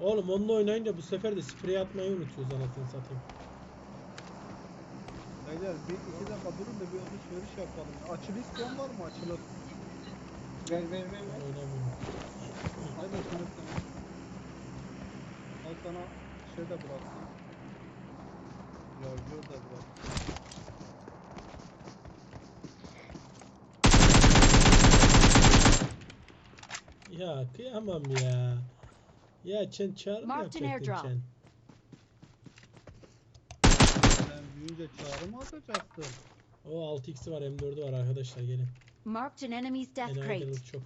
Oğlum onunla oynayınca bu sefer de sprey atmayı unutuyoruz anasını satayım. Beyler bir iki dakika durun da bir alışveriş yapalım. Açılı isteyen var mı açılı? Ver ver ver ver. Oynamıyorum. Hadi açılı Al sana şey de bıraktım. Yargı da bıraktım. Ya kıyamam ya. Ya Çen çağrı mı Marked an yapacaktın airdrop. Sen büyüyünce çağrı mı atacaksın? O 6x'i var M4'ü var arkadaşlar gelin. Marked an enemy's death crate. Enayidelik çok.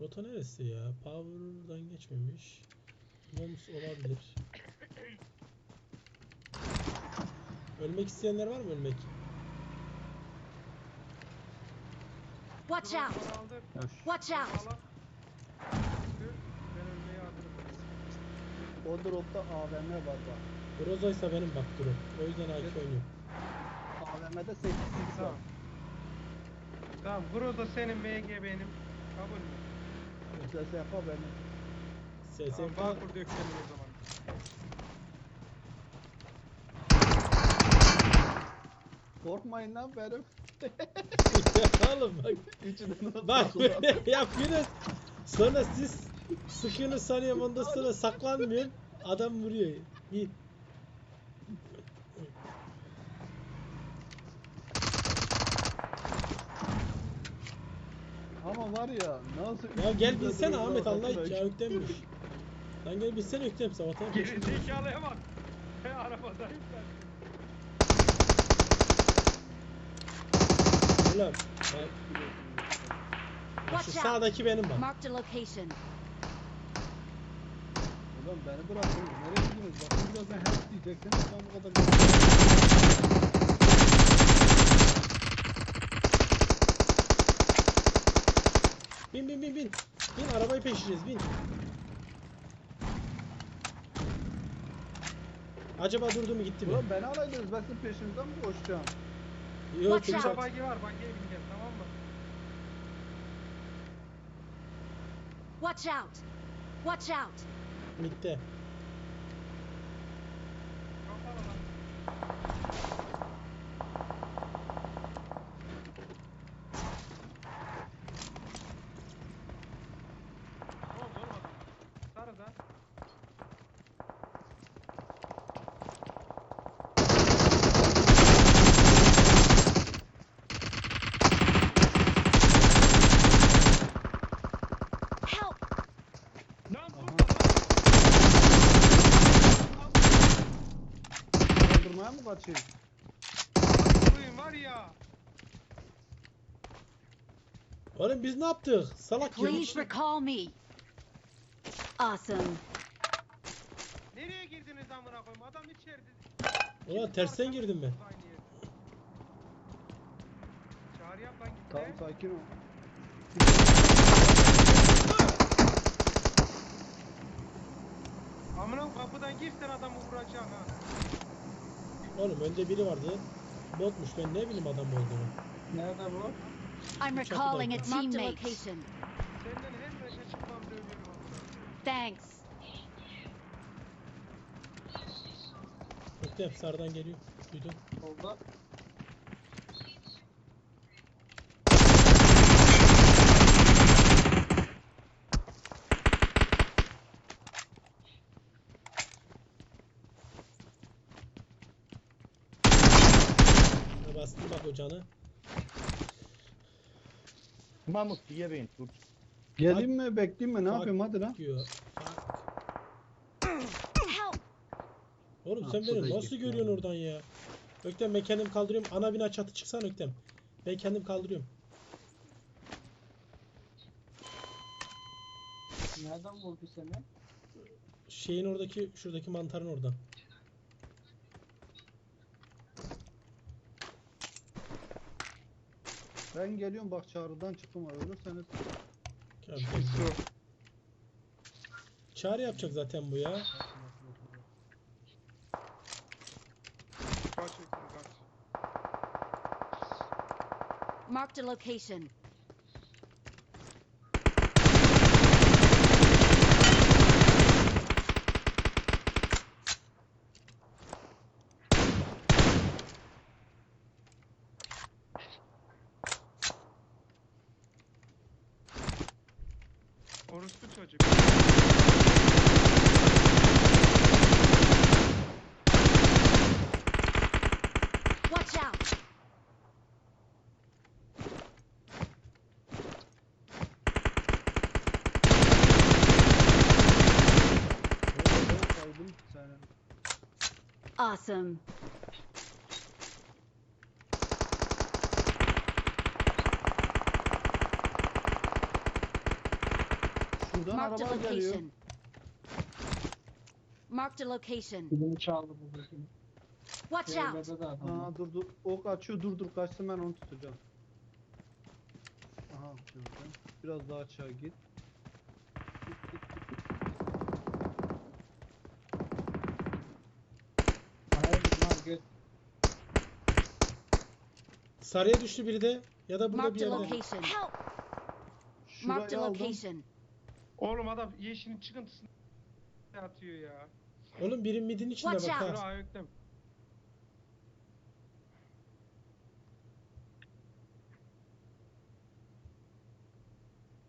Rota neresi ya? Power'dan geçmemiş. Moms olabilir. Ölmek isteyenler var mı ölmek? Watch out! Watch out! Allah. Ben ölmeye hazırım. O dropta AVM var bak. Groza'ysa benim bak duru. O yüzden AK oynuyorum. AVM'de 8 var. Tamam. Tamam. Groza senin, MG benim. Kabul mü? Ses yapa benim. SSK Tamam, Bağkur dökelim o zaman. Korkmayın lan benim. Oğlum bak. Nasıl Bak böyle yapıyorsunuz. Sonra siz sıkıyorsunuz sanıyorum ondan sonra saklanmıyorsun. Adam vuruyor. Bir Ama var ya nasıl Ya gel duruyor Ahmet Allah için ya yüklenmiş. Lan gel bilsene yüklem sabahtan Geri zekalıya bak. Ben arabadayım ben. Bak, bak şu Watch out! sağdaki benim bak. Marked a location. Ulan beni bırakın. Nereye gidiyorsunuz? Bakın birazdan help diyeceksiniz. Ben bu kadar Bin bin bin bin. Bin arabayı peşeceğiz bin. Acaba durdu mu gitti mi? Ulan beni alaydınız. Ben sizin peşinizden mi koşacağım? Yok yok. out. Bagi var. Bagiye bineceğiz tamam mı? Watch out! Watch out! Bitti. Kapalı lan. Oldu olmadı. Sarı da. Help! Lan Aha. burada Lan. Buyurun var ya. Oğlum biz ne yaptık? Salak gibi. Please recall me. Awesome. Nereye girdiniz amına koyayım? Adam içeride. Ulan tersten girdim ben. Çağrı yap lan git Tamam sakin ol. Amına kapıdan girsen adamı vuracaksın ha. Oğlum önde biri vardı. Botmuş ben ne bileyim adam olduğunu. Nerede bu? I'm recalling a teammate. Senden her meşe çıkmam dövüyorum. Thanks. Öktem sardan geliyor. Duydun. Solda. Ha, Bastım bak o canı. Mahmut hier wen tut. Geleyim mi bekleyeyim mi ne yapayım hadi lan. Diyor. Oğlum Ha, sen beni nasıl gitti görüyorsun abi. oradan ya? Öktem ben kendim kaldırıyorum. Ana bina çatı çıksan Öktem. Ben kendim kaldırıyorum. Nereden vurdu seni? Şeyin oradaki şuradaki mantarın oradan. Ben geliyorum bak çağrıdan çıktım ölürseniz. Gel, gel. Çağrı yapacak zaten bu ya. Kaç Ekber kaç. Marked a location. Orospu çocuk. Watch out! Ben kaldım bir tane. Awesome. Marked a araba geliyor. location. Marked a location. Birini çaldı bu bakayım. Watch out! Çevrede de adam var. Aa dur dur. O kaçıyor dur dur kaçsın ben onu tutacağım. Aha gördüm. Biraz daha aşağı git. Git, git, git, git. Hayır bunlar gö- Sarıya düştü biri de. Ya da burada bir Marked a yerde. location. Help! Marked Şurayı a aldım. location. Oğlum adam yeşilin çıkıntısını atıyor ya. Oğlum birin midin içinde bak Watch ha. Şunu ayıktım.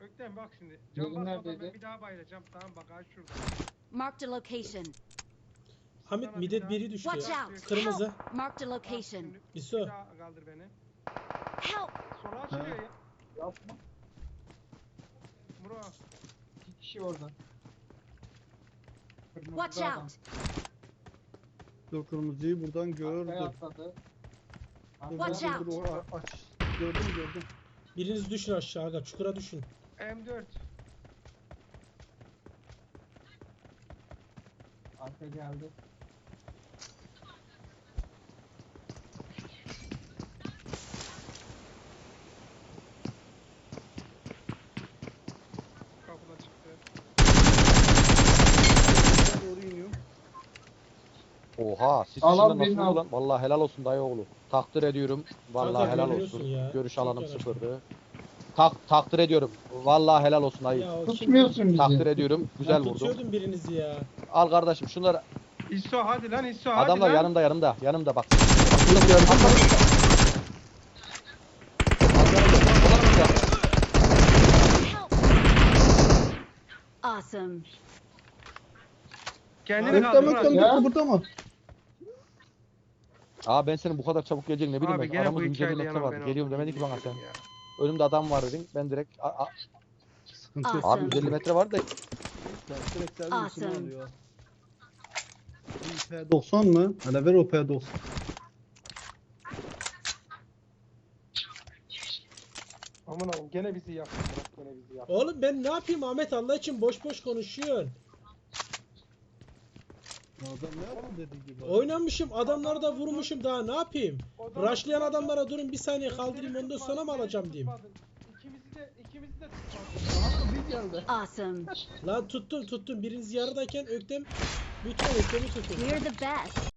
Öktem bak şimdi. Cam Biri basmadan ben neredeydi? bir daha bayılacağım. Tamam bak ha şurada. Marked a location. Hamit Sana bir midet daha- biri düştü Watch ya. out! Kırmızı. Help! Marked a Bak location. şimdi İso. Bir daha kaldır beni. Help! Sola açılıyor ya. Yapma. Muro. Kişi orada. Kırmızıda Watch adam. out! Dur kırmızıyı buradan Arkaya gördüm. atladı. Dur, Watch out. dur, o aç. Gördüm gördüm. Biriniz düşün aşağı aga. Çukura düşün. M4. Arka geldi. Oha siz Al, al, kişiden birini nasıl al. oldu lan? Vallahi helal olsun dayı oğlu. Takdir ediyorum. Vallahi Kanka, helal görüyorsun olsun. ya. Görüş Çok alanım yanaştı. sıfırdı. Tak takdir ediyorum. Vallahi helal olsun dayı. Ya o kim? Tutmuyorsun bizi. Takdir ediyorum. Güzel Ben vurdum. tutuyordum birinizi ya. Al kardeşim şunları. İso hadi lan İso hadi Adamlar lan. yanımda yanımda. Yanımda bak. Bunu gördün mü? Awesome. Kendini Bekle kaldır bekle Murat. Ya. bekle burada mı? Aa ben senin bu kadar çabuk geleceğini ne bileyim Abi ben. gene bu Aramızda 150 hikayede metre yanan vardı. ben Geliyorum oldum. demedi ki bana sen. Ya. Önümde adam var dedin. Ben direkt a- a- Sıkıntı yok. Awesome. abi 150 metre var da geldim üstüne Awesome. alıyor. P90 mı? Hele ver o P90. Aman Allah'ım gene bizi yaktı Murat gene bizi yaktı. Oğlum ben ne yapayım Ahmet Allah için boş boş konuşuyorsun. Adam ne yaptı dediği gibi. Oynamışım adamları da vurmuşum daha ne yapayım? Rushlayan adamlara durun bir saniye kaldırayım ondan sonra mı alacağım diyeyim. İkimizi de ikimizi de tutmadın. Aha bir geldi. Awesome. Lan tuttum tuttum biriniz yarıdayken Öktem lütfen Öktem'i tutun. We're the best.